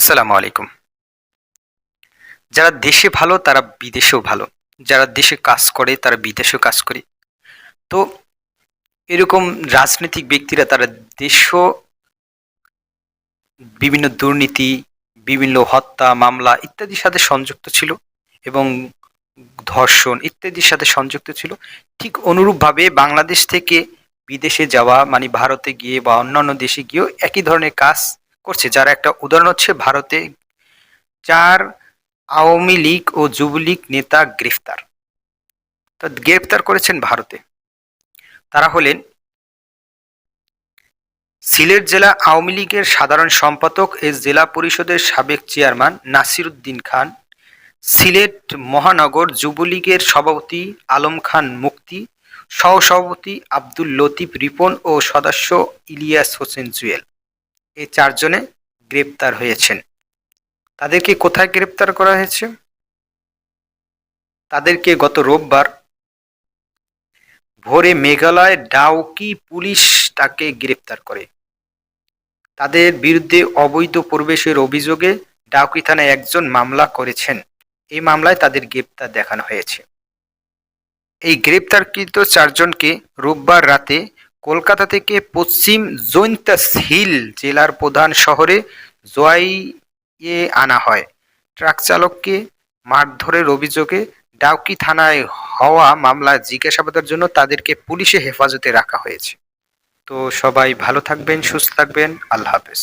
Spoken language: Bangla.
আসসালামু আলাইকুম। যারা দেশে ভালো, তারা বিদেশেও ভালো। যারা দেশে কাজ করে, তারা বিদেশেও কাজ করে। তো এরকম রাজনৈতিক ব্যক্তিরা, তারা দেশও বিভিন্ন দুর্নীতি, বিভিন্ন হত্যা, মামলা ইত্যাদির সাথে সংযুক্ত ছিল এবং ধর্ষণ ইত্যাদির সাথে সংযুক্ত ছিল। ঠিক অনুরূপভাবে বাংলাদেশ থেকে বিদেশে যাওয়া মানে ভারতে গিয়ে বা অন্যান্য দেশে গিয়েও একই ধরনের কাজ করছে, যার একটা উদাহরণ হচ্ছে ভারতে চার আওয়ামী লীগ ও যুবলীগ নেতা গ্রেফতার। তো গ্রেফতার করেছেন ভারতে। তারা হলেন সিলেট জেলা আওয়ামী লীগের সাধারণ সম্পাদক এ জেলা পরিষদের সাবেক চেয়ারম্যান নাসির উদ্দিন খান, সিলেট মহানগর যুবলীগের সভাপতি আলম খান মুক্তি, সহসভাপতি আব্দুল লতিফ রিপন ও সদস্য ইলিয়াস হোসেন জুয়েল। এই চারজনে গ্রেপ্তার হয়েছেন। তাদেরকে কোথায় গ্রেপ্তার করা হয়েছে? তাদেরকে গত রোববার ভোরে মেঘালয় ডাউকি পুলিশ তাকে গ্রেপ্তার করে। তাদের বিরুদ্ধে অবৈধ প্রবেশের অভিযোগে ডাউকি থানায় একজন মামলা করেছেন। এই মামলায় তাদের গ্রেপ্তার দেখানো হয়েছে। এই গ্রেপ্তারকৃত চারজনকে রোববার রাতে কলকাতা থেকে পশ্চিম জৈন্তাস হিল জেলার প্রধান শহরে জোয়াইয়ে আনা হয়। ট্রাক চালককে মারধরের অভিযোগে ডাউকি থানায় হওয়া মামলা জিজ্ঞাসাবাদের জন্য তাদেরকে পুলিশে হেফাজতে রাখা হয়েছে। তো সবাই ভালো থাকবেন, সুস্থ থাকবেন। আল্লাহ হাফেজ।